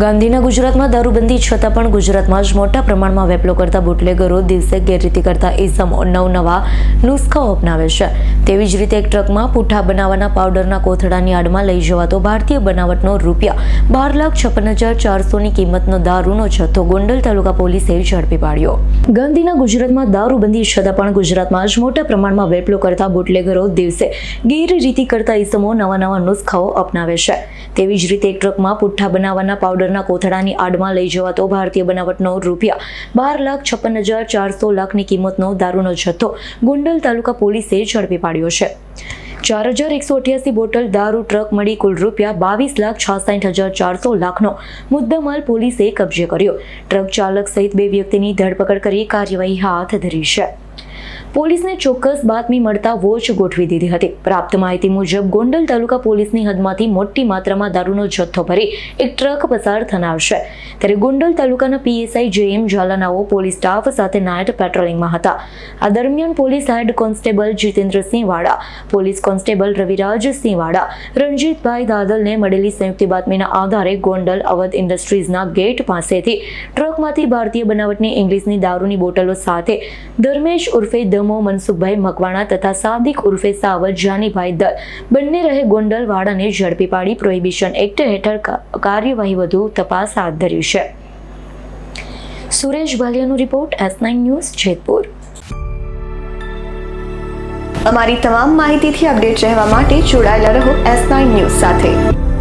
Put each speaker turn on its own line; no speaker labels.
ગાંધીના ગુજરાતમાં દારૂબંધી છતાં પણ ગુજરાતમાં જ મોટા પ્રમાણમાં વેપલો કરતા બુટલેગરો દિવસે ગેરરીતિ કરતા ઇસમો નવનવા નુસ્ખાઓ અપનાવે છે. તેવી જ રીતે એક ટ્રકમાં પૂઠા બનાવવાના પાવડરના કોથળાની આડમાં લઈ જવાતો ભારતીય બનાવટનો રૂપિયા બાર લાખ છપ્પન હજાર ચારસોની કિંમતનો દારૂનો જથ્થો ગોંડલ તાલુકા પોલીસે ઝડપી પાડ્યો. ગાંધીના ગુજરાતમાં દારૂબંધી છતાં પણ ગુજરાતમાં જ મોટા પ્રમાણમાં વેપલો કરતા બુટલેગરો દિવસે ગેરરીતિ કરતા ઇસમો નવા નવા નુસ્ખાઓ અપનાવે છે. તેવી જ રીતે એક ટ્રકમાં પુઠ્ઠા બનાવવાના પાવડરના કોથળાની આડમાં લઈ જવાતો ભારતીય બનાવટનો રૂપિયા બાર લાખ છપ્પન હજાર ચારસો લાખની કિંમતનો દારૂનો જથ્થો ગોંડલ તાલુકા પોલીસે ઝડપી પાડ્યો છે. ચાર હજાર એકસો અઠ્યાસી બોટલ દારૂ ટ્રક મળી કુલ રૂપિયા બાવીસ લાખ છાસઠ હજાર ચારસો લાખનો મુદ્દામાલ પોલીસે કબજે કર્યો. ટ્રક ચાલક સહિત બે વ્યક્તિની ધરપકડ કરી કાર્યવાહી હાથ ધરી છે. પોલીસને ચોક્કસ બાતમી મળતા વોચ ગોઠવી દીધી હતી. પ્રાપ્ત માહિતી મુજબ, ગોંડલ તાલુકા પોલીસની હદમાંથી મોટી માત્રામાં દારૂનો જથ્થો ભરી એક ટ્રક પસાર થનાર છે. ત્યારે ગોંડલ તાલુકાના પીએસઆઈ જે એમ ઝાલાનાઓ પોલીસ સ્ટાફ સાથે નાઇટ પેટ્રોલિંગમાં હતા. આ દરમિયાન પોલીસ હેડ કોન્સ્ટેબલ જીતેન્દ્રસિંહ વાડા પોલીસ કોન્સ્ટેબલ રવિરાજસિંહ વાડા રણજીતભાઈ દાદલને મળેલી સંયુક્ત બાતમીના આધારે ગોંડલ અવધ ઇન્ડસ્ટ્રીઝના ગેટ પાસેથી ટ્રકમાંથી ભારતીય બનાવટની ઇંગ્લિશની દારૂની બોટલો સાથે ધર્મેશ ઉર્ફે દમો મનસુખભાઈ મકવાણા તથા સાદિક ઉર્ફે સાવર જાનીભાઈ દલ બંને રહે ગોંડલવાડાને ઝડપી પાડી પ્રોહિબિશન એક્ટ હેઠળ કાર્યવાહી વધુ તપાસ હાથ ધરી છે. Suresh ભાલિયાનો report S nine news Jetpur.
અમારી તમામ માહિતીથી અપડેટ રહેવા માટે જોડાયેલા રહો એસ નાઇન ન્યૂઝ સાથે.